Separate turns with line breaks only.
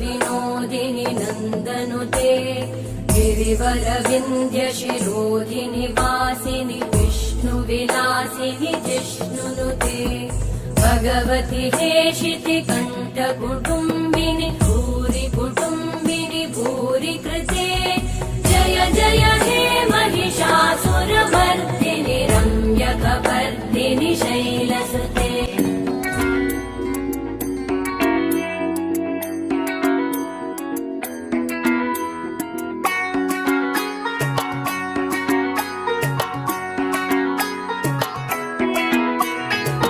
विनोदिनि नन्दनुतेवरविन्द्यशिरोदिनि वासिनि विष्णुविलासिनि जिष्णुनुते भगवति हेशिति कण्ठकुटुम्बिनि पूरि